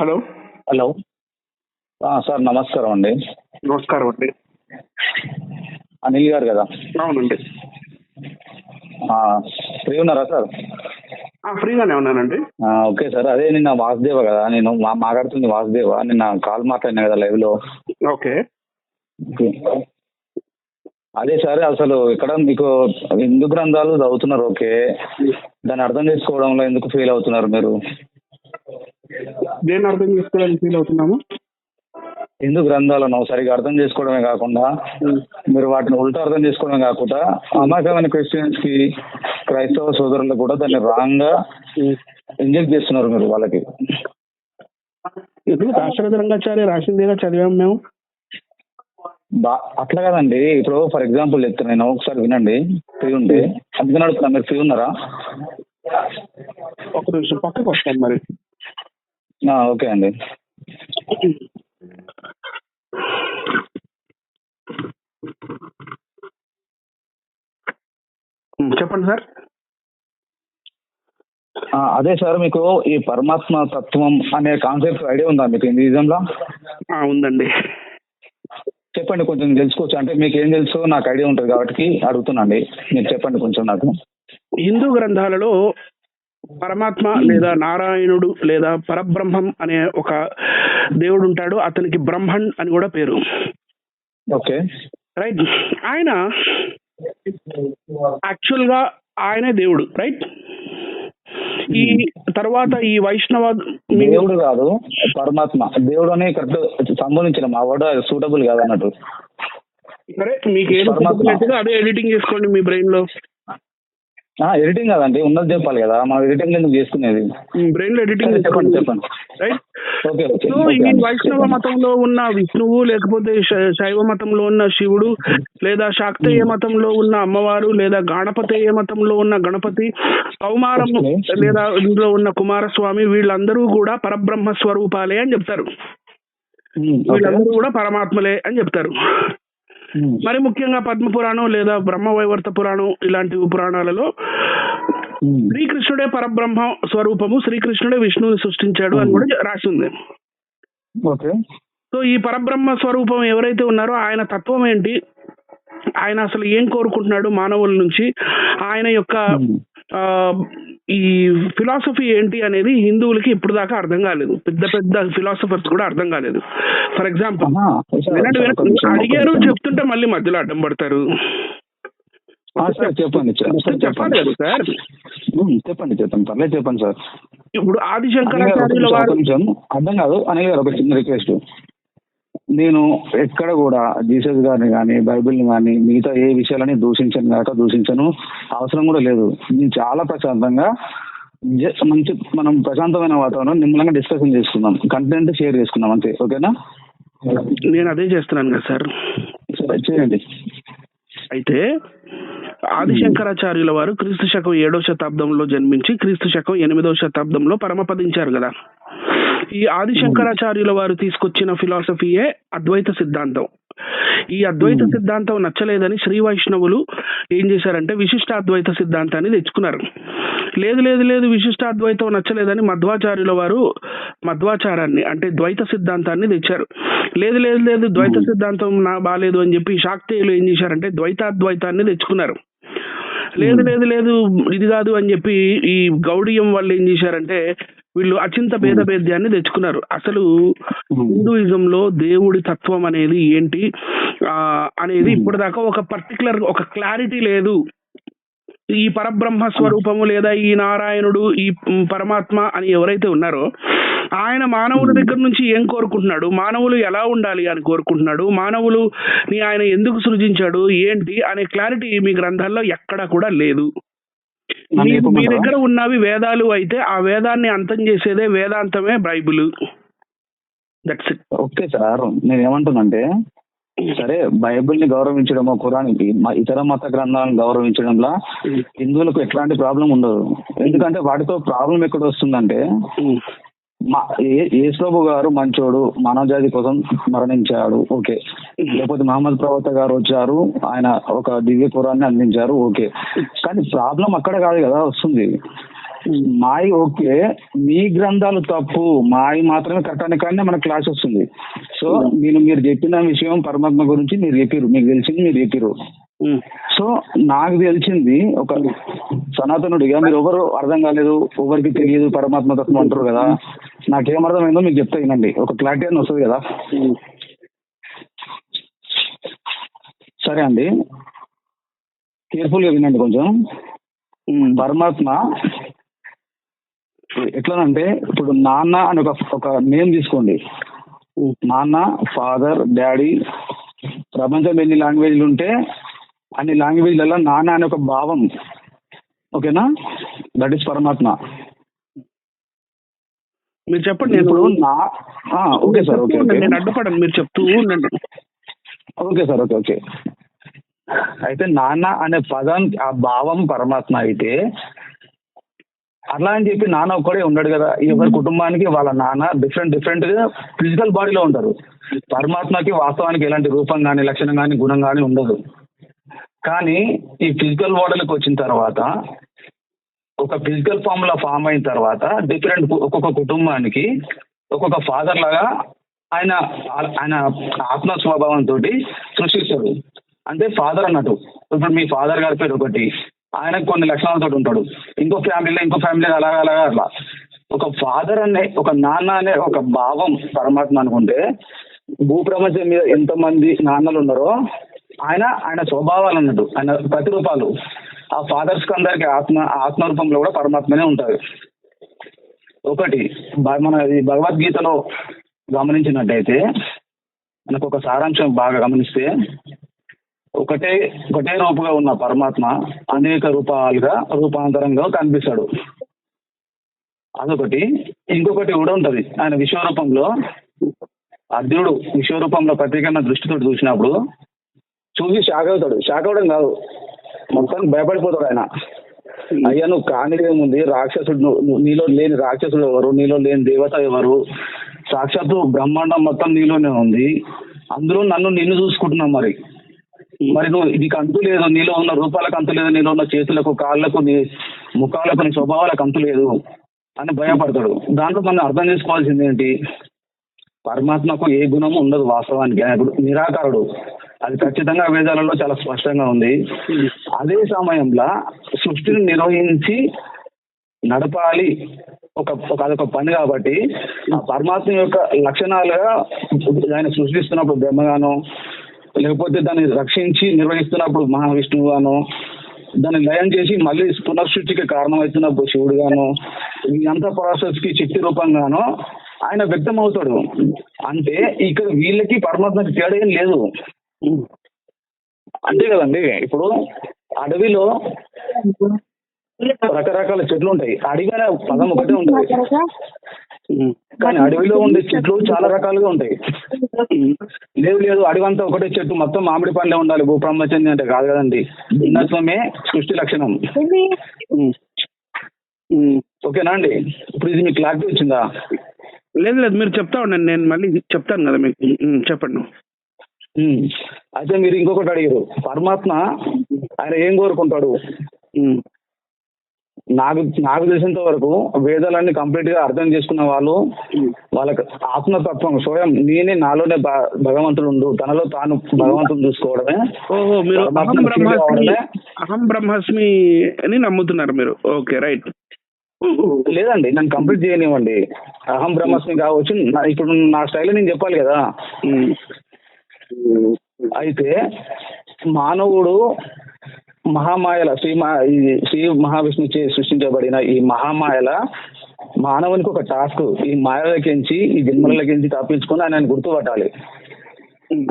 Hello. Hello. Sir నమస్కారం అండి. నమస్కారం అండి. అనిల్ గారు కదా? అవునండి. ఫ్రీ ఉన్నారా సార్? ఫ్రీగానే ఉన్నానండి. Okay sir. అదే నిన్న వాసుదేవ కదా నేను మా మాట్లాడుతుంది వాసుదేవ. నిన్న కాల్ మాట్లాడినా కదా లైవ్లో. ఓకే. ఓకే. అదే సార్ అసలు ఇక్కడ మీకు హిందూ గ్రంథాలు చదువుతున్నారు ఓకే. దాన్ని అర్థం చేసుకోవడంలో ఎందుకు ఫెయిల్ అవుతున్నారు మీరు? దేన్ని అర్థం చేసుకోవడానికి ఫీల్ అవుతున్నాము? హిందూ గ్రంథాలను సరిగా అర్థం చేసుకోవడమే కాకుండా మీరు వాటిని ఉల్టా అర్థం చేసుకోవడమే కాకుండా అమాయకమైన క్రిస్టియన్స్కి క్రైస్తవ సోదరులు కూడా దాన్ని రాంగ్గా ఇంజెక్ట్ చేస్తున్నారు మీరు వాళ్ళకి. ఎందుకు దాశరథ రంగాచార్య రాసిందేగా చదివాము మేము? అట్లా కదండి. ఇప్పుడు ఫర్ ఎగ్జాంపుల్ చెప్తాను నేను ఒకసారి వినండి. ఫ్రీ ఉంటే. అందుకని అడుగుతున్నా మీరు ఫ్రీ ఉన్నారా? ఒక నిమిషం పక్కకు వస్తాను మరి. ఓకే అండి. చెప్పండి సార్. అదే సార్ మీకు ఈ పరమాత్మ తత్వం అనే కాన్సెప్ట్ ఐడియా ఉందా మీకు హిందూయిజంలో ఆ, ఉందండి. చెప్పండి కొంచెం తెలుసుకోవచ్చు. అంటే మీకు ఏం తెలుసు? నాకు ఐడియా ఉంటుంది కాబట్టి అడుగుతున్నాండి. మీరు చెప్పండి కొంచెం నాకు. హిందూ గ్రంథాలలో పరమాత్మ లేదా నారాయణుడు లేదా పరబ్రహ్మం అనే ఒక దేవుడు ఉంటాడు. అతనికి బ్రహ్మణ్ అని కూడా పేరు. ఓకే. రైట్? ఆయన యాక్చువల్గా ఆయనే దేవుడు. రైట్? ఈ తర్వాత ఈ వైష్ణవ దేవుడు కాదు పరమాత్మ. దేవుడు అని కరెక్ట్ సంబంధించిన మా సూటబుల్ కాదు అన్నట్టు సరే మీకు ఏది అదే ఎడిటింగ్ చేసుకోండి మీ బ్రెయిన్లో ఎడిటింగ్ కాదండి ఉన్నది చెప్పాలి కదా మనం ఎడిటింగ్ ఎందుకు చేసుకునేది బ్రెయిన్లో ఎడిటింగ్ చెప్పండి చెప్పండి రైట్ సో ఈ. వైష్ణవ మతంలో ఉన్న విష్ణువు లేకపోతే శైవ మతంలో ఉన్న శివుడు లేదా శాక్తేయ మతంలో ఉన్న అమ్మవారు లేదా గణపతేయ మతంలో ఉన్న గణపతి కౌమారం. లేదా ఇందులో ఉన్న కుమారస్వామి వీళ్ళందరూ కూడా పరబ్రహ్మ స్వరూపాలే అని చెప్తారు. వీళ్ళందరూ కూడా పరమాత్మలే అని చెప్తారు మరి ముఖ్యంగా పద్మ పురాణం లేదా బ్రహ్మ వైవర్త పురాణం ఇలాంటి పురాణాలలో ఉమ్, శ్రీకృష్ణుడే పరబ్రహ్మ స్వరూపము శ్రీకృష్ణుడే విష్ణువుని సృష్టించాడు అని కూడా రాసి ఉంది. ఓకే. సో ఈ పరబ్రహ్మ స్వరూపం ఎవరైతే ఉన్నారో ఆయన తత్వం ఏంటి? ఆయన అసలు ఏం కోరుకుంటున్నాడు మానవుల నుంచి? ఆయన యొక్క ఈ ఫిలాసఫీ ఏంటి అనేది హిందువులకి ఇప్పుడు దాకా అర్థం కాలేదు. పెద్ద పెద్ద ఫిలాసఫర్స్ కూడా అర్థం కాలేదు. ఫర్ ఎగ్జాంపుల్ అడిగారు. చెప్తుంటే మళ్ళీ మధ్యలో అడ్డం పడతారు. సార్ చెప్పండి సార్, కదా చెప్పండి. చెప్పండి పర్లేదు చెప్పండి సార్. ఇప్పుడు ఆది అనిల్ గారు, ఒక శంకరాచార్యుల నిమిషం, వారు అర్థం కాదు. గారు ఒక చిన్న రిక్వెస్ట్. నేను ఎక్కడ కూడా జీసస్ గారిని కానీ బైబిల్ని కానీ మిగతా ఏ విషయాలని దూషించను కాక దూషించను అవసరం కూడా లేదు. నేను చాలా ప్రశాంతంగా మంచి మనం ప్రశాంతమైన వాతావరణం నిమ్మలంగా డిస్కషన్ చేసుకుందాం. కంటెంట్ షేర్ చేసుకుందాం అంతే ఓకేనా? నేను అదే చేస్తున్నాను కదా సార్. చేయండి. అయితే ఆదిశంకరాచార్యుల వారు క్రీస్తు శకం ఏడో శతాబ్దంలో జన్మించి క్రీస్తు శకం ఎనిమిదో శతాబ్దంలో పరమపదించారు కదా. ఈ ఆదిశంకరాచార్యుల వారు తీసుకొచ్చిన ఫిలాసఫీయే అద్వైత సిద్ధాంతం. ఈ అద్వైత సిద్ధాంతం నచ్చలేదని శ్రీ వైష్ణవులు ఏం చేశారంటే విశిష్టాద్వైత సిద్ధాంతాన్ని తెచ్చుకున్నారు. లేదు లేదు లేదు విశిష్టాద్వైతం నచ్చలేదని మధ్వాచార్యుల వారు మధ్వాచారాన్ని అంటే ద్వైత సిద్ధాంతాన్ని తెచ్చారు. లేదు లేదు లేదు ద్వైత సిద్ధాంతం నా బాలేదు అని చెప్పి శాక్తేయులు ఏం చేశారంటే ద్వైతాద్వైతాన్ని తెచ్చుకున్నారు. లేదు లేదు లేదు ఇది కాదు అని చెప్పి ఈ గౌడియం వాళ్ళు ఏం చేశారంటే వీళ్ళు అచింత భేద భేద్యాన్ని తెచ్చుకున్నారు. అసలు హిందూయిజం లో దేవుడి తత్వం అనేది ఏంటి? ఆ అనేది ఇప్పటిదాకా ఒక పర్టికులర్ ఒక క్లారిటీ లేదు. ఈ పరబ్రహ్మ స్వరూపము లేదా ఈ నారాయణుడు ఈ పరమాత్మ అని ఎవరైతే ఉన్నారో ఆయన మానవుల దగ్గర నుంచి ఏం కోరుకుంటున్నాడు? మానవులు ఎలా ఉండాలి అని కోరుకుంటున్నాడు? మానవులు ని ఆయన ఎందుకు సృజించాడు? ఏంటి? అనే క్లారిటీ మీ గ్రంథాల్లో ఎక్కడా కూడా లేదు. మీ-? దగ్గర ఉన్నవి? వేదాలు అయితే ఆ వేదాన్ని అంతం చేసేదే వేదాంతమే Bible. That's it okay sir నేను ఏమంటున్నానంటే సరే బైబిల్ని గౌరవించడమో ఖురానికి మ- ఇతర మత గ్రంథాలను గౌరవించడంలో హిందువులకు ఎట్లాంటి ప్రాబ్లం ఉండదు. ఎందుకంటే వాటితో ప్రాబ్లం ఎక్కడ వస్తుందంటే మా ఏ యేసుప్రభు గారు మంచోడు మానవ జాతి కోసం మరణించాడు ఓకే. లేకపోతే మహమ్మద్ ప్రవక్త గారు వచ్చారు ఆయన ఒక దివ్య కురాన్ని అందించారు ఓకే. కానీ ప్రాబ్లం అక్కడ కాదు కదా వస్తుంది. మాయ ఓకే మీ గ్రంథాలు తప్పు మాయ మాత్రమే కరెక్ట్ అనే కానీ మనకు క్లాస్ వస్తుంది. సో నేను మీరు చెప్పిన విషయం పరమాత్మ గురించి మీరు చెప్పారు మీకు తెలిసింది మీరు చెప్పారు. సో నాకు తెలిసింది ఒక సనాతనుడిగా మీరు ఎవరు అర్థం కాలేదు ఎవరికి తెలియదు పరమాత్మ తత్వం అంటారు కదా. నాకేం అర్థమైందో మీకు చెప్తా వినండి. ఒక క్లారిటీ అని వస్తుంది కదా. సరే అండి. కేర్ఫుల్గా వినండి కొంచెం. పరమాత్మ ఎట్లనంటే ఇప్పుడు నాన్న అని ఒక ఒక నేమ్ తీసుకోండి. నాన్న ఫాదర్ డాడీ ప్రపంచం ఎన్ని లాంగ్వేజ్లు ఉంటే అన్ని లాంగ్వేజ్లలో నాన్న అనే ఒక భావం. ఓకేనా? దట్ ఈస్ పరమాత్మ మీరు చెప్పండి ఇప్పుడు నా ఓకే సార్ ఓకే నేను అడ్డుపడను మీరు చెప్తూ ఉండండి. Okay sir okay okay. అయితే నాన్న అనే పదం ఆ భావం పరమాత్మ అయితే అట్లా అని చెప్పి నాన్న ఒక్కడే ఉండడు కదా. ఎవరి కుటుంబానికి వాళ్ళ నాన్న డిఫరెంట్ డిఫరెంట్గా ఫిజికల్ బాడీలో ఉంటారు. పరమాత్మకి వాస్తవానికి ఎలాంటి రూపం కానీ లక్షణం కానీ గుణం కానీ ఉండదు. కానీ ఈ ఫిజికల్ మోడల్కి వచ్చిన తర్వాత ఒక ఫిజికల్ ఫామ్లో ఫామ్ అయిన తర్వాత డిఫరెంట్ ఒక్కొక్క కుటుంబానికి ఒక్కొక్క ఫాదర్ లాగా ఆయన ఆయన ఆత్మ స్వభావంతో సృష్టిస్తాడు. అంటే ఫాదర్ అన్నట్టు. ఇప్పుడు మీ ఫాదర్ గారి పేరు ఒకటి ఆయన కొన్ని లక్షణాలతో ఉంటాడు. ఇంకో ఫ్యామిలీలో ఇంకో ఫ్యామిలీ అలాగా అలాగా అట్లా. ఒక ఫాదర్ అనే ఒక నాన్న అనే ఒక భావం పరమాత్మ అనుకుంటే భూప్రపంచం మీద ఎంతమంది నాన్నలు ఉన్నారో ఆయన ఆయన స్వభావాలు అన్నట్టు ఆయన ప్రతిరూపాలు. ఆ ఫాదర్స్కి అందరికి ఆత్మ ఆత్మ రూపంలో కూడా పరమాత్మనే ఉంటారు ఒకటి మన ఈ భగవద్గీతలో గమనించినట్టయితే మనకు ఒక సారాంశం బాగా గమనిస్తే ఒకటే ఒకటే రూపుగా ఉన్న పరమాత్మ అనేక రూపాలుగా రూపాంతరంగా కనిపిస్తాడు. అదొకటి. ఇంకొకటి కూడా ఉంటది. ఆయన విశ్వరూపంలో అర్జునుడు విశ్వరూపంలో ప్రత్యేకమైన దృష్టితో చూసినప్పుడు చూసి షాక్ అవుతాడు. షాక్ అవడం కాదు. మొత్తానికి భయపడిపోతాడు ఆయన. అయ్యా నువ్వు కానిది ఏముంది? రాక్షసుడు నీలో లేని రాక్షసుడు ఎవరు? నీలో లేని దేవత ఎవరు? సాక్షాత్తు బ్రహ్మాండం మొత్తం నీలోనే ఉంది. అందులో నన్ను నిన్ను చూసుకుంటున్నావు మరి. మరి నువ్వు నీకు అంతు లేదు. నీలో ఉన్న రూపాలకు అంతు లేదు. నీలో ఉన్న చేతులకు కాళ్ళకు నీ ముఖాలకు నీ స్వభావాలకు అంతు లేదు అని భయపడతాడు. దాంట్లో మనం అర్థం చేసుకోవాల్సింది ఏంటి? పరమాత్మకు ఏ గుణము ఉండదు వాస్తవానికి. ఆయన నిరాకారుడు. అది ఖచ్చితంగా వేదాలలో చాలా స్పష్టంగా ఉంది. అదే సమయంలో సృష్టిని నిర్వహించి నడపాలి. ఒక ఒక అదొక పని కాబట్టి ఆ పరమాత్మ యొక్క లక్షణాలుగా ఆయన సృష్టిస్తున్నప్పుడు బ్రహ్మగాను లేకపోతే దాన్ని రక్షించి నిర్వహిస్తున్నప్పుడు మహావిష్ణువు గాను దాన్ని లయం చేసి మళ్ళీ పునఃసృష్టికి కారణమవుతున్నప్పుడు శివుడు గాను ఈ ప్రాసెస్కి శక్తి రూపంగాను ఆయన వ్యక్తం అవుతాడు అంటే ఇక్కడ వీళ్ళకి పరమాత్మకి తేడా ఏం లేదు. అంతే కదండి. ఇప్పుడు అడవిలో రకరకాల చెట్లు ఉంటాయి. అడవి అనే పదం ఒకటే ఉంటుంది. కానీ అడవిలో ఉండే చెట్లు చాలా రకాలుగా ఉంటాయి. లేదు లేదు. అంతా ఒకటే చెట్టు. మొత్తం మామిడి పండ్లే ఉండాలి. భూప్రహ్మచంది అంటే కాదు కదండి. భిన్నత్వమే సృష్టి లక్షణం. ఓకేనా అండి? ఇప్పుడు ఇది మీకు క్లారిటీ వచ్చిందా? లేదు లేదు. మీరు చెప్తా ఉండండి. నేను మళ్ళీ చెప్తాను కదా మీకు. చెప్పండి. అయితే మీరు ఇంకొకటి అడిగారు. పరమాత్మ ఆయన ఏం కోరుకుంటాడు? నాకు నాకు తెలిసినంత వరకు వేదాలన్నీ కంప్లీట్గా అర్థం చేసుకున్న వాళ్ళు వాళ్ళకి ఆత్మతత్వం స్వయం నేనే నాలోనే భగవంతుడు ఉండు తనలో తాను భగవంతుడు చూసుకోవడమే. ఓహో మీరు అహం బ్రహ్మాస్మి అహం బ్రహ్మాస్మి అని నమ్ముతున్నారు మీరు. Okay right. లేదండి నన్ను కంప్లీట్ చేయనివ్వండి. అహం బ్రహ్మస్మి కావచ్చు ఇప్పుడు నా స్టైల్ నేను చెప్పాలి కదా. అయితే మానవుడు మహామాయల శ్రీ మహా ఈ శ్రీ మహావిష్ణు చే సృష్టించబడిన ఈ మహామాయల మానవునికి ఒక టాస్క్ ఈ మాయలకించి ఈ జన్మలకించి తప్పించుకొని ఆయన గుర్తుపట్టాలి.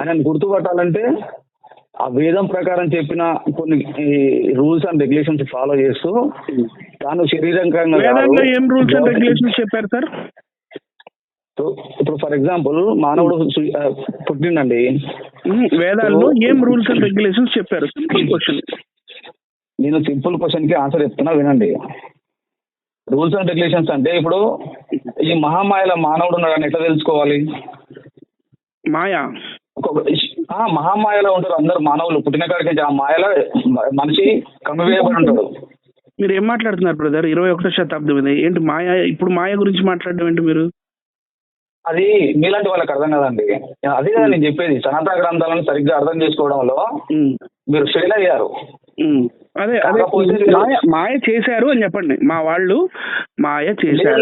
ఆయన గుర్తుపట్టాలంటే ఆ వేదం ప్రకారం చెప్పిన కొన్ని రూల్స్ అండ్ రెగ్యులేషన్స్ ఫాలో చేస్తూ తాను శరీరంగా ఏం రూల్స్ అండ్ రెగ్యులేషన్స్ చెప్పారు సార్? ఇప్పుడు ఫర్ ఎగ్జాంపుల్ మానవుడు ఆ, పుట్టిండండి. ఉమ్, వేదాల్లో ఏం రూల్స్ అండ్ రెగ్యులేషన్స్ చెప్పారు? సింపుల్ క్వశ్చన్ నేను సింపుల్ క్వశ్చన్కి ఆన్సర్ చెప్తున్నా వినండి. రూల్స్ అండ్ రెగ్యులేషన్స్ అంటే ఇప్పుడు ఈ మహామాయల మానవుడు ఉన్నాడని ఎట్లా తెలుసుకోవాలి? మాయా? మహామాయలో ఉంటారు అందరు మానవులు. పుట్టిన కాడికి ఆ మాయలో మనిషి కమ్మివేయబడి ఉంటాడు. మీరు ఏం మాట్లాడుతున్నారు బ్రదర్ ఇరవై ఒకటో శతాబ్దం ఇది. ఏంటి మాయ? ఇప్పుడు మాయ గురించి మాట్లాడడం ఏంటి మీరు? అది మీలాంటి వాళ్ళకి అర్థం కదండి. అదే కదా నేను చెప్పేది. సనాతన గ్రంథాలను సరిగ్గా అర్థం చేసుకోవడంలో మీరు ఫెయిల్ అయ్యారు. అదే అదే మాయ మాయ చేశారు అని చెప్పండి. మా వాళ్ళు మాయ చేశారు.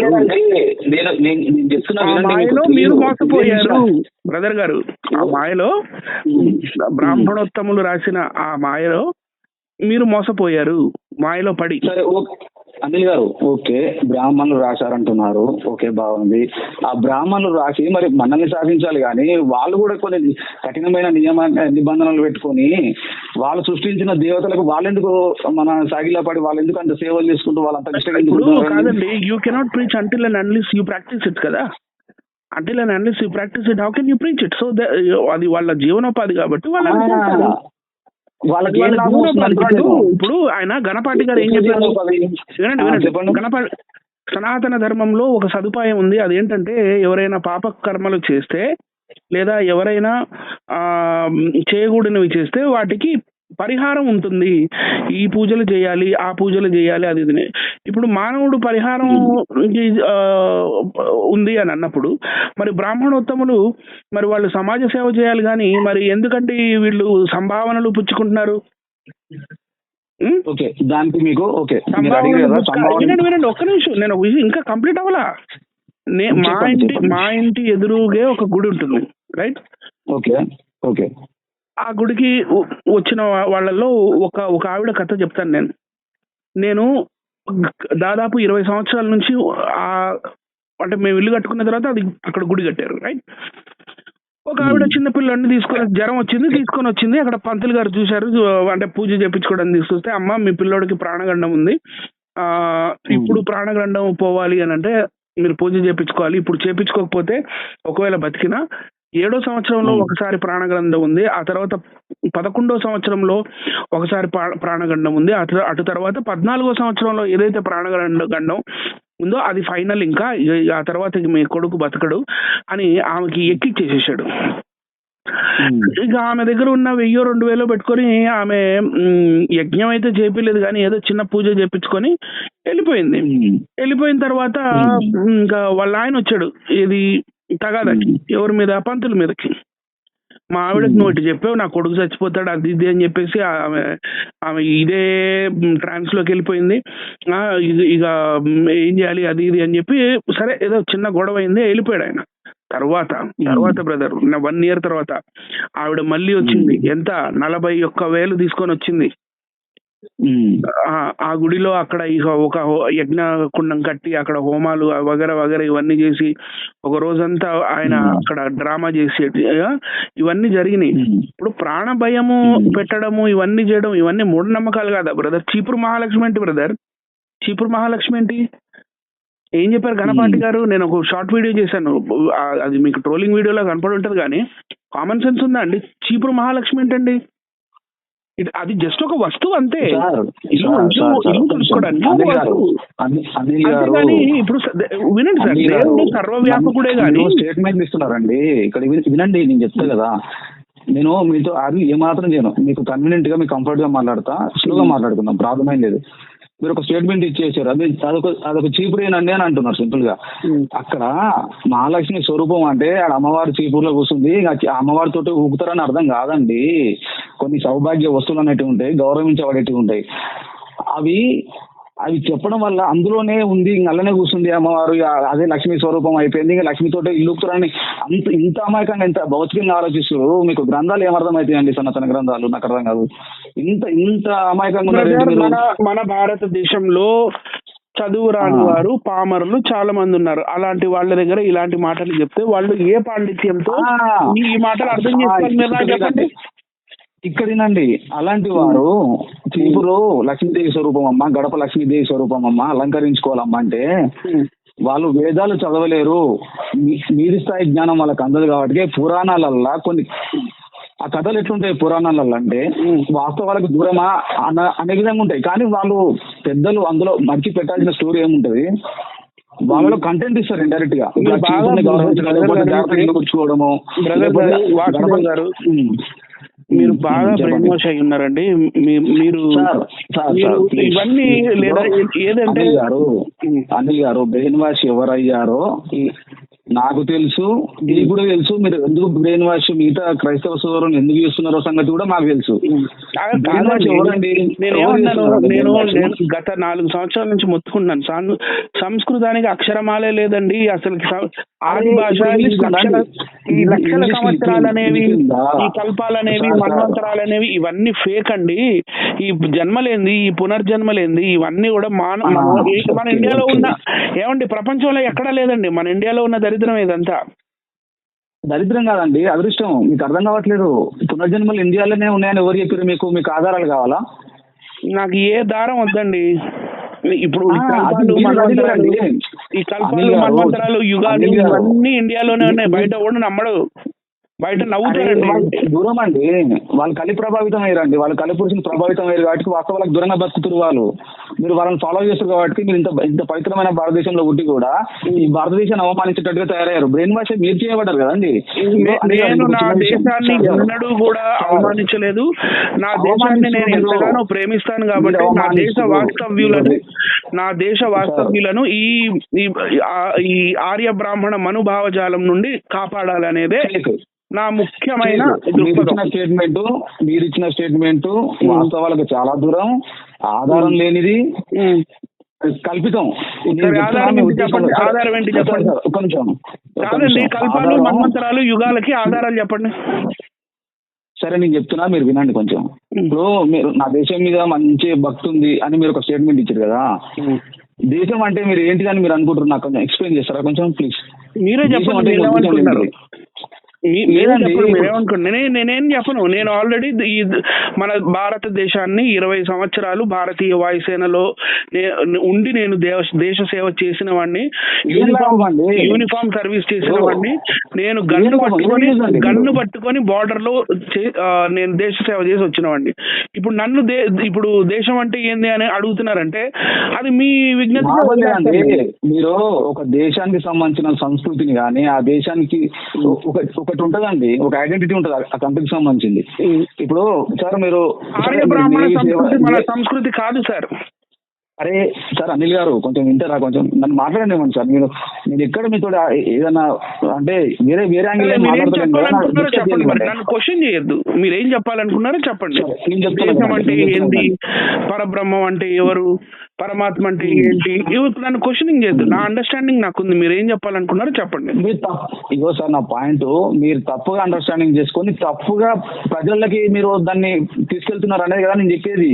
మాయలో మీరు. మోసపోయారు బ్రదర్ గారు. ఆ మాయలో బ్రాహ్మణోత్తములు రాసిన ఆ మాయలో మీరు మోసపోయారు. మాయలో పడి. అనిల్ గారు. ఓకే. బ్రాహ్మణులు రాశారంటున్నారు. ఓకే బాగుంది. ఆ బ్రాహ్మణులు రాసి మరి మనల్ని సాధించాలి కానీ వాళ్ళు కూడా కొన్ని కఠినమైన నియమ నిబంధనలు పెట్టుకొని వాళ్ళు సృష్టించిన దేవతలకు వాళ్ళెందుకు మన సాగిలా పడి వాళ్ళు ఎందుకు అంత సేవలు చేసుకుంటూ వాళ్ళంత? కాదండి you cannot preach until and unless you practise it కదా. Until and unless you practise it how can you preach it so అది వాళ్ళ జీవనోపాధి కాబట్టి వాళ్ళు. వాళ్ళకి ఇప్పుడు ఆయన గణపాటి గారు ఏం చెప్పారు? వినండి వినండి. చెప్పండి. గణప సనాతన ధర్మంలో ఒక సదుపాయం ఉంది. అదేంటంటే ఎవరైనా పాప కర్మలు చేస్తే లేదా ఎవరైనా ఆ చేయకూడనివి చేస్తే వాటికి పరిహారం ఉంటుంది ఈ పూజలు చేయాలి ఆ పూజలు చేయాలి అది ఇది. ఇప్పుడు మానవుడు పరిహారం ఉంది అని అన్నప్పుడు మరి బ్రాహ్మణోత్తములు మరి వాళ్ళు సమాజ సేవ చేయాలి కానీ మరి ఎందుకంటే వీళ్ళు సంభావనలు పుచ్చుకుంటున్నారు? ఓకే దానికి మీకు ఓకే వినండి వినండి ఒక్క నిమిషం నేను ఇంకా కంప్లీట్ అవ్వలా మా ఇంటి. మా ఇంటి ఎదురుగే ఒక గుడి ఉంటుంది రైట్ ఓకే ఓకే ఆ గుడికి వచ్చిన వాళ్ళల్లో ఒక ఒక ఆవిడ కథ చెప్తాను నేను. నేను దాదాపు ఇరవై సంవత్సరాల నుంచి ఆ అంటే మేము ఇల్లు కట్టుకున్న తర్వాత అది అక్కడ గుడి కట్టారు రైట్? ఒక ఆవిడ చిన్న పిల్లని తీసుకొని జ్వరం వచ్చింది తీసుకొని వచ్చింది. అక్కడ పంతులు గారు చూశారు అంటే పూజ చేయించుకోవడానికి తీసుకొస్తే అమ్మ మీ పిల్లోడికి ప్రాణగండం ఉంది. ఆ ఇప్పుడు ప్రాణగండం పోవాలి అని అంటే మీరు పూజ చేయించుకోవాలి ఇప్పుడు చేయించుకోకపోతే ఒకవేళ బతికినా ఏడో సంవత్సరంలో. ఒకసారి ప్రాణగండం ఉంది ఆ తర్వాత పదకొండో సంవత్సరంలో ఒకసారి ప్రా- ప్రాణగండం ఉంది అటు తర్వాత పద్నాలుగో సంవత్సరంలో ఏదైతే ప్రాణగండ గండం ఉందో అది ఫైనల్ ఇంకా ఆ తర్వాత మీ కొడుకు బతకడు అని ఆమెకి ఎక్కిచ్చేసేసాడు. ఇక ఆమె దగ్గర ఉన్న వెయ్యో రెండు వేలో పెట్టుకొని ఆమె యజ్ఞం అయితే చేపిలేదు కానీ ఏదో చిన్న పూజ చేపించుకొని వెళ్ళిపోయింది. వెళ్ళిపోయిన తర్వాత. ఇంకా వాళ్ళ ఆయన వచ్చాడు ఇది తగాదకి. ఎవరి మీద పంతుల మీదకి మా ఆవిడకి. నువ్వు ఇటు చెప్పావు నా కొడుకు చచ్చిపోతాడు అది ఇది అని చెప్పేసి ఆమె ఆమె ఇదే ట్రాన్స్లోకి వెళ్ళిపోయింది ఇక ఏం చేయాలి అది ఇది అని చెప్పి సరే ఏదో చిన్న గొడవ అయింది వెళ్ళిపోయాడు ఆయన తర్వాత తర్వాత బ్రదర్ వన్ ఇయర్ తర్వాత ఆవిడ మళ్ళీ వచ్చింది ఎంత నలభై ఒక్క వేలు తీసుకొని వచ్చింది. ఆ గుడిలో అక్కడ ఇక ఒక యజ్ఞ కుండం కట్టి అక్కడ హోమాలు వగర వగర ఇవన్నీ చేసి ఒక రోజంతా ఆయన. అక్కడ డ్రామా చేసి ఇవన్నీ జరిగినాయి. ఇప్పుడు ప్రాణ భయము. పెట్టడము ఇవన్నీ చేయడం ఇవన్నీ మూఢనమ్మకాలు కాదా బ్రదర్? చీపురు మహాలక్ష్మి ఏంటి బ్రదర్? చీపురు మహాలక్ష్మి ఏంటి? ఏం చెప్పారు గణపాటి. గారు? నేను ఒక షార్ట్ వీడియో చేశాను. అది మీకు ట్రోలింగ్ వీడియోలో కనపడి ఉంటది కానీ కామన్ సెన్స్ ఉందా అండి? చీపురు మహాలక్ష్మి ఏంటండి? ఇది- అది జస్ట్ ఒక వస్తువు అంతే. ఇల్లు ఇల్లు ఇల్లు కొనుక్కోవడానికి ఇప్పుడు వినండి సార్ దేవుడు సర్వవ్యాపకుడే గాని మీరు స్టేట్మెంట్ ఇస్తున్నారండి. ఇక్కడ విన్- వినండి నేను చెప్తా కదా. నేను మీతో అది ఏమాత్రం చేయను. మీకు కన్వీనియంట్గా మీకు కంఫర్ట్గా మాట్లాడతా. స్లోగా మాట్లాడుకుందాం. ప్రాబ్లం ఏం లేదు. మీరు ఒక స్టేట్మెంట్ ఇచ్చేసారు అది అదొక అదొక చీపురేనండి అని అంటున్నారు సింపుల్గా అక్కడ మహాలక్ష్మి స్వరూపం అంటే ఆడ అమ్మవారి చీపుర్లో కూర్చుంది అమ్మవారితో ఊపుతారని అర్థం కాదండి. కొన్ని సౌభాగ్య వస్తువులు అనేటివి ఉంటాయి గౌరవించబడేటివి ఉంటాయి. అవి అవి చెప్పడం వల్ల అందులోనే ఉంది అలానే కూర్చుంది అమ్మవారు అదే లక్ష్మీ స్వరూపం అయిపోయింది ఇంకా లక్ష్మితోటే ఇల్లుకుతారని అంత ఇంత అమాయకంగా ఇంత భౌతికంగా ఆలోచిస్తూ మీకు గ్రంథాలు ఏమర్థమవుతాయండి సనాతన గ్రంథాలు? నాకు అర్థం కాదు. ఇంత ఇంత అమాయకంగా మన మన భారతదేశంలో చదువు రాని. వారు పామరులు చాలా మంది ఉన్నారు. అలాంటి వాళ్ళ దగ్గర ఇలాంటి మాటలు చెప్తే వాళ్ళు ఏ పాండిత్యంతో ఈ మాటలు అర్థం చేసుకోవాలి ఇక్కడేనండి. అలాంటి వారు చీపురు లక్ష్మీదేవి స్వరూపం అమ్మ గడప లక్ష్మీదేవి స్వరూపం అమ్మ అలంకరించుకోవాలమ్మా అంటే వాళ్ళు వేదాలు చదవలేరు. మీ- మీది స్థాయి జ్ఞానం వాళ్ళకి అందదు కాబట్టి పురాణాలల్లా కొన్ని ఆ కథలు ఎట్లుంటాయి పురాణాలలో అంటే వాస్తవాలకు దూరమా అన్న అనే విధంగా ఉంటాయి. కానీ వాళ్ళు పెద్దలు అందులో మర్చి పెట్టాల్సిన స్టోరీ ఏముంటది? వాళ్ళలో కంటెంట్ ఇస్తారు ఇండైరెక్ట్గా. మీరు కూర్చుకోవడము మీరు బాగా. బ్రెయిన్ వాష్ అయి ఉన్నారండి. మీరు. ఇవన్నీ లేదా ఏదంటే గారు. అనిల్ గారు బ్రెయిన్ వాష్ ఎవరయ్యారో నాకు తెలుసు మీకు కూడా తెలుసు. మీరు ఎందుకు బ్రెయిన్ వాష్ మిగతా క్రైస్తవ సోదరులను ఎందుకు చేస్తున్నారో సంగతి కూడా మాకు తెలుసు. నేను గత నాలుగు సంవత్సరాల నుంచి మొత్తుకుంటున్నాను. సం- సంస్కృతానికి అక్షరమాలే లేదండి. అసలు ఆది భాష ఈ లక్షల ఉందా? ఈ కల్పాలనేవి సార్, సార్. మన్వంతరాలు అనేవి ఇవన్నీ ఫేక్ అండి. ఈ జన్మలేంది ఈ పునర్జన్మలేంది ఇవన్నీ కూడా మాన మన ఇండియాలో. ఉన్న ఏమండి ప్రపంచంలో ఎక్కడా లేదండి. మన ఇండియాలో ఉన్న దరిద్రం ఇదంతా దరిద్రం కాదండి అదృష్టం. మీకు అర్థం కావట్లేదు. పునర్జన్మలు ఇండియాలోనే ఉన్నాయని ఎవరు చెప్పారు మీకు? మీకు ఆధారాలు కావాలా? నాకు ఏ దారం వద్దండి. ఇప్పుడు ఈ కల్పాలు మన్వంతరాలు యుగాలు. ఇవన్నీ ఇండియాలోనే ఉన్నాయి. బయట కూడా నమ్మడు. బయట నవ్వుతారండి వాళ్ళు దూరం అండి వాళ్ళు కలి ప్రభావితం అయ్యారండి వాళ్ళు కలి పురుషులు ప్రభావితం అయ్యారు కాబట్టి వాస్తవాలకు దూరంగా బతుకుతున్నారు వాళ్ళు మీరు వాళ్ళని ఫాలో చేస్తారు కాబట్టి మీరు ఇంత ఇంత పవిత్రమైన భారతదేశంలో పుట్టి కూడా ఈ భారతదేశాన్ని అవమానించేటట్టుగా తయారయ్యారు బ్రెయిన్ వాష్ మీరు చేయబడ్డారు కదండి నేను నా. దేశాన్ని. ఎన్నడూ కూడా. అవమానించలేదు నా దేశాన్ని నేను. ఎంతగానో ప్రేమిస్తాను కాబట్టి నా దేశ. వాస్తవ్యులను నా దేశ వాస్తవ్యులను ఈ ఈ- ఆర్య బ్రాహ్మణ మనుభావజాలం నుండి కాపాడాలనేదే. నా ముఖ్యమైన స్టేట్మెంట్ మీరు ఇచ్చిన స్టేట్మెంట్ వాస్తవాలకు చాలా దూరం. ఆధారం లేనిది. కల్పితం. ఆధారం ఏంటి చెప్పండి. కాదండి. కల్పాలు మన్వంతరాలు యుగాలకి ఆధారాలు చెప్పండి. సరే నేను చెప్తున్నా మీరు వినండి కొంచెం. ఇప్పుడు మీరు నా దేశం మీద మంచి భక్తి ఉంది అని మీరు ఒక స్టేట్మెంట్ ఇచ్చారు కదా. దేశం అంటే మీరు ఏంటిదని మీరు అనుకుంటారు నాకు కొంచెం ఎక్స్ప్లెయిన్ చేస్తారా? కొంచెం ప్లీజ్ మీరే చెప్పండి నేనే నేనేం చెప్పను నేను ఆల్రెడీ ఈ మన భారతదేశాన్ని ఇరవై సంవత్సరాలు భారతీయ వాయుసేనలో ఉండి నేను దేశ సేవ చేసిన వాడిని యూనిఫామ్ సర్వీస్ చేసిన. వాడిని నేను గన్ను? పట్టుకొని గన్ను? పట్టుకొని బార్డర్లో నేను దేశ సేవ చేసి వచ్చిన వాడిని ఇప్పుడు నన్ను ఇప్పుడు దేశం అంటే ఏంది అని అడుగుతున్నారంటే అది మీ లేదండి మీరు ఒక దేశానికి సంబంధించిన సంస్కృతిని కానీ ఆ దేశానికి ఒక ఒకటి ఉంటదండి. ఒక ఐడెంటిటీ ఉంటది. ఆ కంట్రీకి సంబంధించింది. ఇప్పుడు సార్ మీరు మన సంస్కృతి కాదు సార్. అరే సార్ అనిల్ గారు కొంచెం వింటారా? కొంచెం నన్ను మాట్లాడనివ్వండి సార్. మీరు మీరు ఎక్కడ మీతో ఏదైనా అంటే వేరే వేరే యాంగిల్ నాకు చెప్పండి మరి. నన్ను క్వశ్చన్ చేయొద్దు. మీరేం చెప్పాలనుకున్నారో చెప్పండి. దేశం అంటే మేడం. పరబ్రహ్మం అంటే ఎవరు? పరమాత్మ అంటే ఏంటి? ఇవి నన్ను క్వశ్చనింగ్ చేయొద్దు. నా అండర్స్టాండింగ్ నాకుంది. మీరు ఏం చెప్పాలనుకున్నారో చెప్పండి. మీరు తప్పు ఇగో సార్ నా పాయింట్ మీరు తప్పుగా అండర్స్టాండింగ్ చేసుకొని తప్పుగా ప్రజలకి మీరు దాన్ని తీసుకెళ్తున్నారు అనేది కదా నేను చెప్పేది.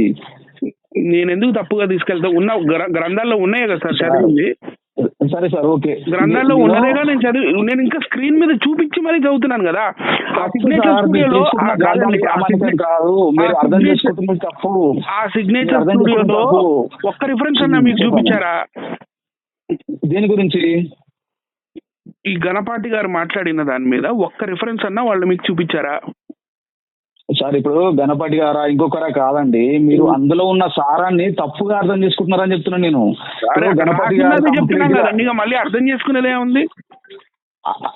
నేను ఎందుకు తప్పుగా తీసుకెళ్తా? ఉన్న గ్ర- గ్రంథాల్లో ఉన్నాయే కదా సార్? చదివింది. సరే సార్ ఓకే. గ్రంథాల్లో నేను- ఉన్నదేగా నేను చదివి నేను ఇంకా స్క్రీన్ మీద చూపించి మరీ చదువుతున్నాను కదా. ఆ సిగ్నేచర్ స్టూడియోలో ఆ సిగ్నేచర్- స్టూడియోలో. ఒక్క రిఫరెన్స్ అన్నా మీకు చూపించారా? దేని గురించి? ఈ గణపాటి గారు మాట్లాడిన దాని మీద ఒక్క రిఫరెన్స్ అన్నా వాళ్ళు మీకు చూపించారా? సార్ ఇప్పుడు గణపతి గారా ఇంకొకరా కాదండి. మీరు అందులో ఉన్న సారాన్ని తప్పుగా అర్థం చేసుకుంటున్నారని చెప్తున్నాను నేను. గణపతి గారు మళ్ళీ అర్థం చేసుకునేదే ఉంది.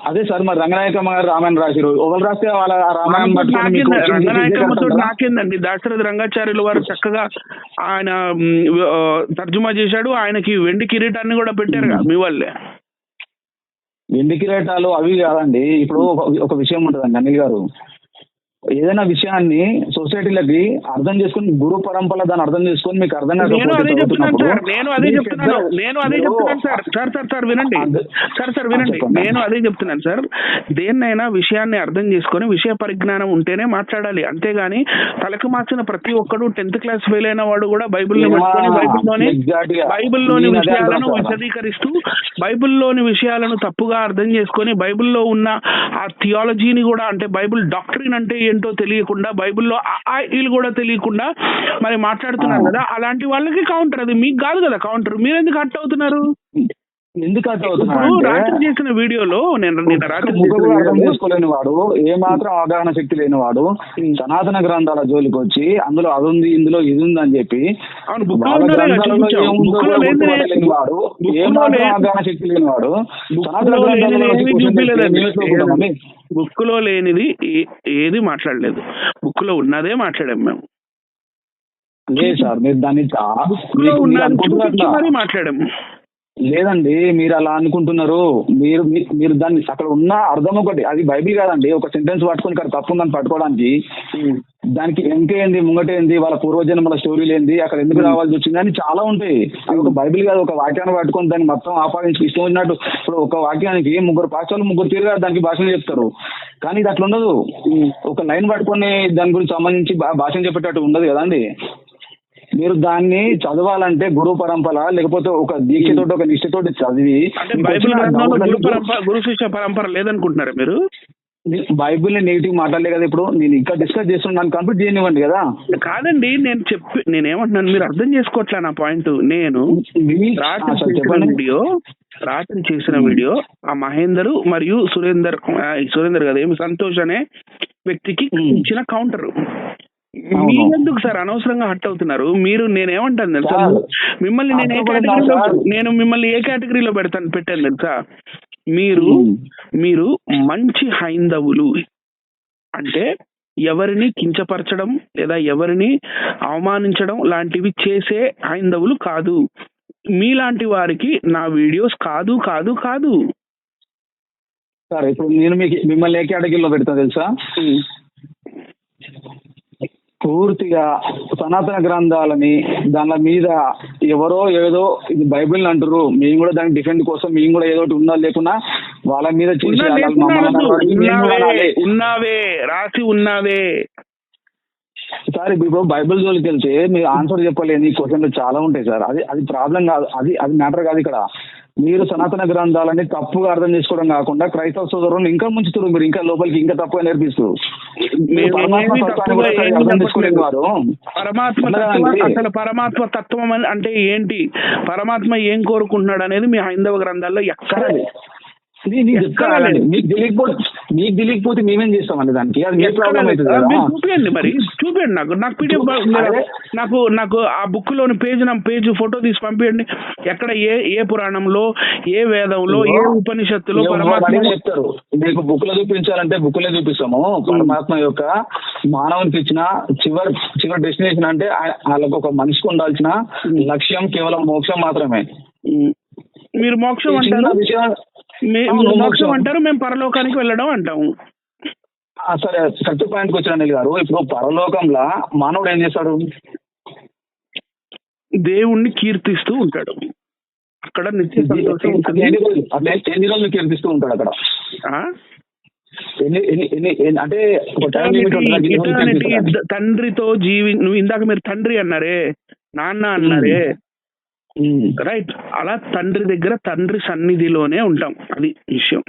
అదే సార్ మరి రంగనాయకమ్మ గారు రామాయణ రాసిరు ఎవరు రాస్తే వాళ్ళ రామాయణం రంగనాయకమ్మతో? నాకేందండి దాశరథి రంగాచార్యుల వారు చక్కగా ఆయన తర్జుమా చేశాడు. ఆయనకి వెండి కిరీటాన్ని కూడా పెట్టారు మీ వాళ్ళే వెండి కిరీటాలు అవి కాదండి. ఇప్పుడు ఒక- విషయం ఉంటుందండి అనిల్ గారు. ఏదైనా విషయాన్ని సొసైటీలకి అర్థం చేసుకుని గురు పరంపర దాన్ని అర్థం చేసుకొని మీకు అర్థం నేను అదే చెప్తున్నాను సార్ నేను అదే చెప్తున్నాను నేను అదే చెప్తున్నాను సార్ సార్ సార్ సార్ వినండి సార్ సార్ వినండి. నేను అదే చెప్తున్నాను సార్ దేన్నైనా విషయాన్ని అర్థం చేసుకొని విషయ పరిజ్ఞానం ఉంటేనే మాట్లాడాలి అంతేగాని తలకు మార్చిన ప్రతి ఒక్కడు టెన్త్ క్లాస్ ఫెయిల్ అయిన వాడు కూడా పట్టుకొని బైబిల్లోని. బైబిల్లోని విషయాలను. విశదీకరిస్తూ బైబిల్లోని విషయాలను తప్పుగా అర్థం చేసుకొని బైబిల్లో ఉన్న ఆ థియాలజీని కూడా అంటే బైబిల్ డాక్టరీన్ అంటే ఏంటో తెలియకుండా బైబిల్లో ఆయిల్ కూడా తెలియకుండా మరి మాట్లాడుతున్నారు. కదా అలాంటి వాళ్ళకి కౌంటర్ అది. మీకు కాదు కదా కౌంటర్ మీరు ఎందుకు హట్ అవుతున్నారు? ఎందుకు రాత్రి చేసిన వీడియోలో నేను నిన్న రాత్రి అర్థం చేసుకోలేని వాడు ఏ మాత్రం అవగాహన శక్తి లేని వాడు సనాతన గ్రంథాల జోలికి వచ్చి అందులో అది ఉంది ఇందులో ఇది ఉంది అని చెప్పి వాడు ఏ మాత్రం అవగాహన శక్తి లేని వాడు బుక్ సనాతన లో లేనిది? బుక్లో ఏది? మాట్లాడలేదు. బుక్లో ఉన్నదే మాట్లాడాం మేము. లేదు సార్ మీరు దాన్ని మాట్లాడాము. లేదండి మీరు అలా అనుకుంటున్నారు. మీరు మీరు దాన్ని అక్కడ ఉన్న అర్థం ఒకటి అది బైబిల్ కాదండి. ఒక సెంటెన్స్ పట్టుకొని ఇక్కడ తప్పు ఉందని పట్టుకోవడానికి దానికి ఎంకేంది ముంగటేంది వాళ్ళ పూర్వజన్మల స్టోరీలు ఏంది అక్కడ ఎందుకు రావాల్సి వచ్చింది అని చాలా ఉంటాయి. అది ఒక బైబిల్ కాదు ఒక వాక్యాన్ని పట్టుకొని దాన్ని మొత్తం ఆపాదించి ఇష్టం వచ్చినట్టు ఇప్పుడు ఒక వాక్యానికి ముగ్గురు పాఠశాలలు ముగ్గురు తీరుగా దానికి భాషలు చెప్తారు. కానీ ఇది అట్లా ఉండదు. ఒక లైన్ పట్టుకొని దాని గురించి సంబంధించి భాషను చెప్పేటట్టు ఉండదు కదండి. మీరు దాన్ని చదవాలంటే గురు పరంపర లేకపోతే ఒక దీక్షతోటి ఒక నిష్ఠతోటి చదివి గురు పరంపర గురు శిష్య పరంపర లేదనుకుంటున్నారా మీరు? బైబిల్ని నెగిటివ్ మాట్లాడలే కదా ఇప్పుడు. నేను ఇంకా డిస్కస్ చేస్తున్నాను కంప్లీట్ చేయనివ్వండి కదా. కాదండి నేను చెప్పి నేనేమంటున్నాను మీరు అర్థం చేసుకోవట్లే నా పాయింట్ నేను వీడియో రాత్రి చేసిన వీడియో ఆ మహేందర్ మరియు సురేందర్ సురేందర్ కదా ఏమి సంతోష్ అనే వ్యక్తికి. ఇచ్చిన కౌంటర్. మీరెందుకు సార్ అనవసరంగా హట్ అవుతున్నారు? మీరు నేనేమంటాను తెలుసా? మిమ్మల్ని నేను ఏ కేటగిరీలో? నేను మిమ్మల్ని ఏ కేటగిరీలో పెడతాను పెట్టాను తెలుసా? మీరు. మీరు మంచి హైందవులు. అంటే ఎవరిని కించపరచడం లేదా ఎవరిని అవమానించడం లాంటివి చేసే హైందవులు కాదు. మీలాంటి వారికి నా వీడియోస్ కాదు కాదు కాదు. సార్ ఇప్పుడు నేను మీకు మిమ్మల్ని ఏ కేటగిరీలో పెడతా తెలుసా? పూర్తిగా సనాతన గ్రంథాలని దాని మీద ఎవరో ఏదో ఇది బైబిల్ అంటారు మేము కూడా దాని డిఫెండ్ కోసం మేము కూడా ఏదో ఉన్నా లేకున్నా వాళ్ళ మీద చేసి. ఉన్నావే రాసి ఉన్నావే. సార్ ఇప్పుడు బైబిల్ జోలికి వెళ్తే మీరు ఆన్సర్ చెప్పలేని క్వశ్చన్లు చాలా ఉంటాయి సార్. అది అది ప్రాబ్లం కాదు. అది అది మ్యాటర్ కాదు ఇక్కడ. మీరు సనాతన గ్రంథాలని తప్పుగా అర్థం చేసుకోవడం కాకుండా క్రైస్తవ సోదరులను ఇంకా ముంచుతారు మీరు ఇంకా లోపలికి ఇంకా తప్పుగా నేర్పిస్తారు. అసలు పరమాత్మ తత్వం అంటే ఏంటి? పరమాత్మ ఏం కోరుకుంటున్నాడు అనేది మీ హైందవ గ్రంథాల్లో ఎక్కడ మీకు తెలియకపోతే మీకు తెలియకపోతే మేమేం చేస్తామండి దానికి? అది ప్రాబ్లం. అవుతుంది కదా. మీరు చూపియండి నాకు. నాకు పీడిఎఫ్. నాకు నాకు ఆ బుక్లోని పేజ్ నా పేజ్ ఫోటో తీసి పంపించండి ఎక్కడ ఏ ఏ పురాణంలో ఏ వేదంలో ఏ ఉపనిషత్తులో పరమాత్మ చెప్తారు. మీకు బుక్లో చూపించాలంటే బుక్లే చూపిస్తాము. పరమాత్మ యొక్క మానవునికి ఇచ్చిన చివరి చివరి డెస్టినేషన్ అంటే వాళ్ళకు ఒక మనిషికి ఉండాల్సిన లక్ష్యం కేవలం మోక్షం మాత్రమే. మీరు మోక్షం అంటారు? మోక్షం. అంటారు మేము పరలోకానికి వెళ్ళడం అంటాము. సరే కరెక్ట్ పాయింట్కి వచ్చిన అనిల్ గారు. ఇప్పుడు పరలోకంలో మానవుడు ఏం చేస్తాడు? దేవుణ్ణి కీర్తిస్తూ ఉంటాడు. అక్కడ నిత్య సంతోషం ఎన్ని రోజులు కీర్తిస్తూ ఉంటాడు అక్కడ? అంటే? తండ్రితో జీవి నువ్వు ఇందాక మీరు తండ్రి అన్నారే నాన్న అన్నారే. రైట్ అలా తండ్రి దగ్గర తండ్రి సన్నిధిలోనే ఉంటాం. అది విషయం.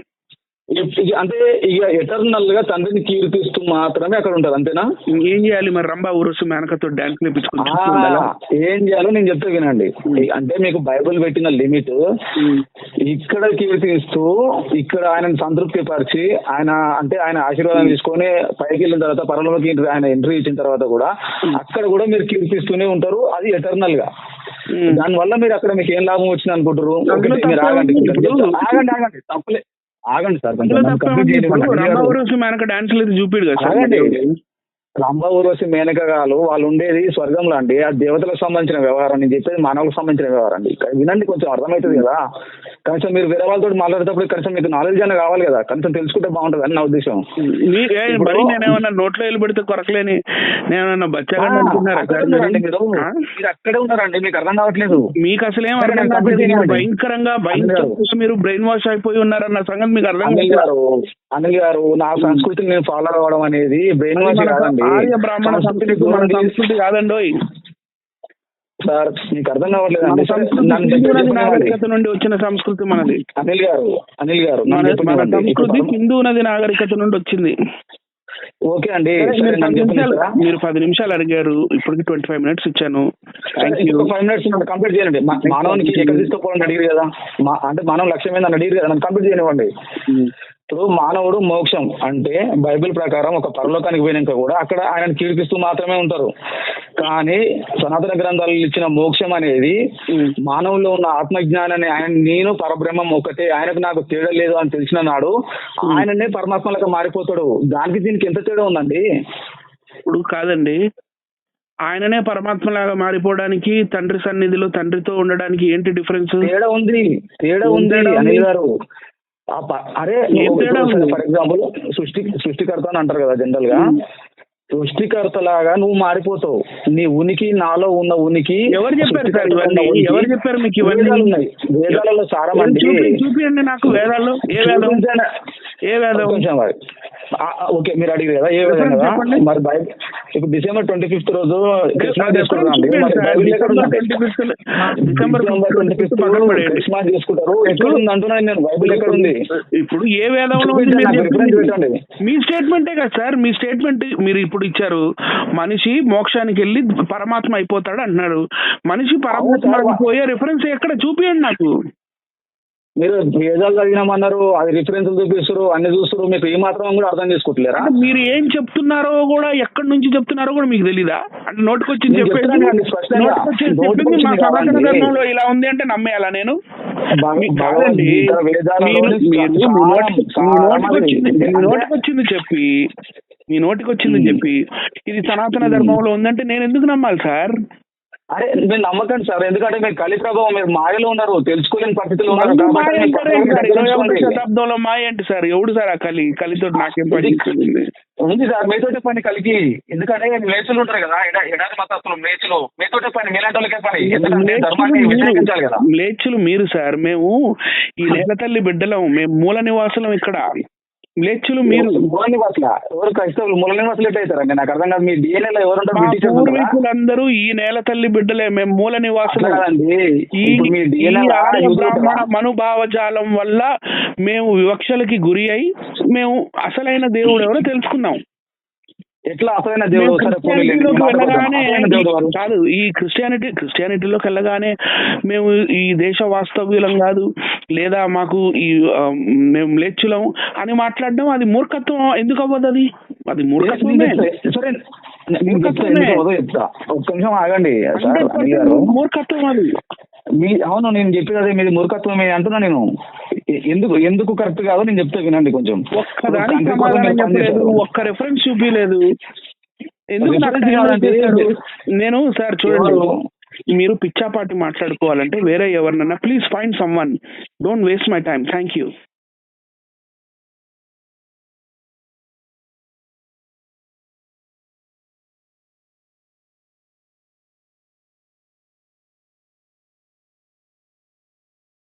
అంటే ఇక ఎటర్నల్గా తండ్రిని కీర్తిస్తూ మాత్రమే అక్కడ ఉంటారు అంతేనా? ఏం చేయాలి మరి? రంభా ఊరుసు మేనకతో డాన్స్ నేర్పించుకుంటూ ఏం చేయాలో నేను చెప్తే వినండి. అంటే మీకు బైబిల్ పెట్టిన లిమిట్. ఇక్కడ కీర్తిస్తూ ఇక్కడ ఆయన సంతృప్తి పరిచి ఆయన అంటే ఆయన ఆశీర్వాదం తీసుకొని పైకి వెళ్ళిన తర్వాత పరలోకి ఆయన ఎంట్రీ ఇచ్చిన తర్వాత కూడా అక్కడ కూడా మీరు కీర్తిస్తూనే ఉంటారు. అది ఎటర్నల్గా. దాని వల్ల మీరు అక్కడ మీకు ఏం లాభం వచ్చింది అనుకుంటారు మీరు ఆగండి. ఆగండి ఆగండి తప్పలే ఆగండి సార్ కొంచెం డాన్స్ లేదు చూపిడు కదా. రంభ ఊర్వశి మేనకగాలు వాళ్ళు ఉండేది స్వర్గంలో అండి. ఆ దేవతలకు సంబంధించిన వ్యవహారం నేను చెప్పేది మానవులకు సంబంధించిన వ్యవహారం అండి. వినండి కొంచెం అర్థమవుతుంది కదా. కనీసం మీరు వేరే వాళ్ళతో మాట్లాడేటప్పుడు కనీసం మీకు నాలెడ్జ్ అయినా కావాలి కదా. కనీసం తెలుసుకుంటే బాగుంటుంది అని నా ఉద్దేశం. మరి నేనేమన్నా నోట్లో వెళ్ళి పెడితే కొరకలేని నేనేమన్నా మీరు. అక్కడే ఉన్నారండి. మీకు అర్థం కావట్లేదు. మీకు అసలు ఏం అర్థం కావట్లేదు. భయంకరంగా భయంకరంగా మీరు బ్రెయిన్ వాష్ అయిపోయి ఉన్నారన్న సంగతి మీకు అర్థం అనిల్. గారు అనిల్ గారు నా సంస్కృతిని నేను ఫాలో అవ్వడం అనేది బ్రెయిన్ వాష్ మన కాదండి ఆర్య బ్రాహ్మణ సంస్కృతి సంస్కృతి మన దూరం సంస్కృతి కాదండోయ్ సార్ మీకు అర్థం కావట్లేదు మన అండి సంస్కృతి నన్ను హిందూ నది చెప్పనివ్వండి. నాగరికత నుండి వచ్చిన సంస్కృతి మనది. అనిల్ గారు అనిల్ గారు మన. సంస్కృతి హిందూ నది నాగరికత నుండి వచ్చింది. ఓకే అండి మీరు పది నిమిషాలు అడిగారు ఇప్పటికి ట్వంటీ ఫైవ్ మినిట్స్ ఇచ్చాను. ఫైవ్ మినిట్స్ కంప్లీట్ చేయండి. మానవునికి ఎక్కడ తీసుకోపోవాలని అడిగారు కదా. అంటే మానవ లక్ష్యం ఏందని అడిగారు కదా కంప్లీట్ చేయనివ్వండి. ఇప్పుడు మానవుడు మోక్షం అంటే బైబిల్ ప్రకారం ఒక పరలోకానికి పోయినాక కూడా అక్కడ ఆయన కీర్తిస్తూ మాత్రమే ఉంటారు. కానీ సనాతన గ్రంథాలు ఇచ్చిన మోక్షం అనేది మానవుల్లో ఉన్న ఆత్మజ్ఞానాన్ని ఆయన నేను పరబ్రహ్మం ఒకటే ఆయనకు నాకు తేడా లేదు అని తెలిసిన నాడు ఆయననే పరమాత్మలకు మారిపోతాడు. దానికి దీనికి ఎంత తేడా ఉందండి? ఇప్పుడు కాదండి. ఆయననే పరమాత్మలాగా మారిపోవడానికి తండ్రి సన్నిధిలో తండ్రితో ఉండడానికి ఏంటి డిఫరెన్స్ తేడా ఉంది తేడా ఉంది? అనిల్ గారు. అరే? ఫర్ ఎగ్జాంపుల్ సృష్టి సృష్టికర్త అని అంటారు కదా జనరల్గా. సృష్టికర్త లాగా నువ్వు మారిపోతావు. నీ ఉనికి నాలో ఉన్న ఉనికి ఎవరు చెప్పారు సార్ ఇవన్నీ? ఎవరు చెప్పారు మీకు ఇవన్నీ? వేదాలు ఉన్నాయి. వేదాలలో సారం అండి చూపి- చూపియండి నాకు వేదాల్లో ఏ వేదం? చూపించండి. ఏ వేదం? ఓకే మీరు అడిగారు కదా ఏ చెప్పండి. మరి బైబిల్ ఇప్పుడు డిసెంబర్ ట్వంటీ ఫిఫ్త్ రోజు క్రిస్మస్ అది చేసుకుంటారు ఎప్పుడు అండి మరి చూపించండి బైబిల్ సార్? ఎక్కడ డిసెంబర్ ఉందండి? 25th December December twenty 25th fifth పక్కన పడేయండి. క్రిస్మస్ చేసుకుంటారు ఎక్కడ ఉంది అంటున్నాను నేను బైబిల్ ఎక్కడ ఉంది ఇప్పుడు ఏ వేదంలో. మీ స్టేట్మెంటే కదా సార్ మీ స్టేట్మెంట్ మీరు ఇప్పుడు ఇచ్చారు మనిషి మోక్షానికి వెళ్ళి పరమాత్మ అయిపోతాడు అంటున్నారు మనిషి పరమాత్మ. పోయే రిఫరెన్స్ ఎక్కడ చూపియండి నాకు మీరు వేదాలు చదివినామన్నారు అది రిఫరెన్స్ చూపిస్తారు అన్ని చూస్తారు మీకు ఏ మాత్రం కూడా అర్థం చేసుకోవట్లేరా మీరు ఏం చెప్తున్నారో కూడా ఎక్కడి నుంచి చెప్తున్నారో కూడా మీకు తెలీదా? అంటే నోటికొచ్చింది చెప్పేది ఇలా ఉంది అంటే నమ్మేయాలా నేను? నోటికొచ్చింది చెప్పి మీ నోటికొచ్చింది. చెప్పి ఇది సనాతన. ధర్మంలో ఉందంటే నేను ఎందుకు నమ్మాలి సార్? అరే మీరు నమ్మకండి సార్. ఎందుకంటే మీరు కలి ప్రభావం మీరు మాయలో ఉన్నారు. తెలుసుకోలేని పరిస్థితిలో ఉన్నారు. శతాబ్దంలో మాయ అంటే సార్? ఎవడు సార్ ఆ కలి కలితో నాకేం పని ఉంది సార్. మీతోటే పని కలిగి. ఎందుకంటే మేచులు ఉంటారు కదా. ఎడా- ఎడారి మతస్థులు మేచులు. మీతోటే పని మీలాంటి పని. ఎందుకంటే ధర్మాన్ని వ్యతిరేకించాలి కదా. మీరు సార్. మేము ఈ నేల తల్లి బిడ్డలం. మేము మూల నివాసులం ఇక్కడ. మ్లేచ్చులు మీరు. ఎవరు క్రైస్తవులు? మూల నివాసులు ఎట్లా అవుతారండి నాకు అర్థం కాదు. మీ DNA లో? పూర్వీకులందరూ ఈ నేల తల్లి బిడ్డలే. మేము మూల నివాసులం ఈ? మనుభావజాలం వల్ల మేము వివక్షలకి గురి అయి మేము అసలైన దేవుడు ఎవరో తెలుసుకున్నాం. ఎట్లా అసలైన దేవుడు? కాదు ఈ క్రిస్టియానిటీ క్రిస్టియానిటీలోకి వెళ్ళగానే మేము ఈ దేశ వాస్తవ్యులం కాదు లేదా మాకు ఈ మేము లేచులం అని మాట్లాడడం అది మూర్ఖత్వం. ఎందుకు అవ్వదు అది? అది మూర్ఖత్వమే. సరే చెప్తా ఒక్క నిమిషం ఆగండి సార్ 100% అని గారు. మూర్ఖత్వం అది. మీ అవును నేను చెప్పేది అదే మీది మూర్ఖత్వమే అంటున్నా నేను. ఎందుకు ఎందుకు కరెక్ట్ కాదో నేను చెప్తా వినండి కొంచెం. ఒక్క రెఫరెన్స్ చూపించలేదు ఎందుకు? నేను సార్ చూడండి? మీరు పిచ్చాపాటి మాట్లాడుకోవాలంటే వేరే ఎవరినన్నా please find someone don't waste my time thank you